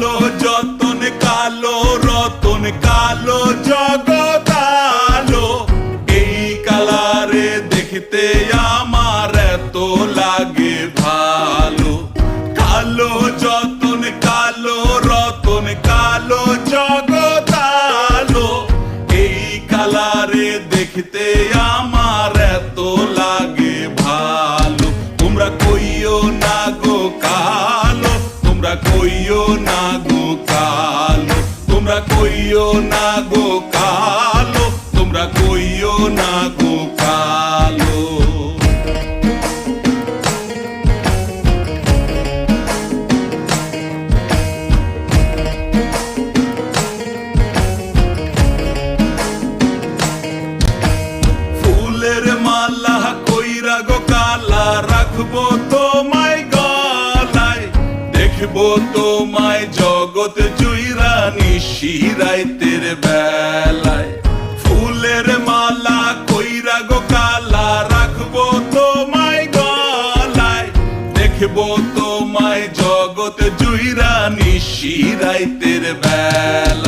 কালো, যতন কালো, রতন কালো এই কালারে দেখতে আমার এত লাগে ভালো। কালো, যতন কালো, রতন কালো, জগৎ আলো। এই কালারে দেখতে আমার এত লাগে ভালো। তোমরা কইও না কইও না গো কালো, তোমরা কইও না গো কালো, তোমরা কইও না গো কালো। ফুলের মালা কইরা গো কালা রাখব গলায় দেখব তোমায় জগৎ জুইরা নিশিরাইতের বেলায়। ফুলের মালা কইরা গো কালা রাখব তোমায় গলায়। দেখব তোমায় জগৎ জুইরা নিশিরাইতের বেলায়।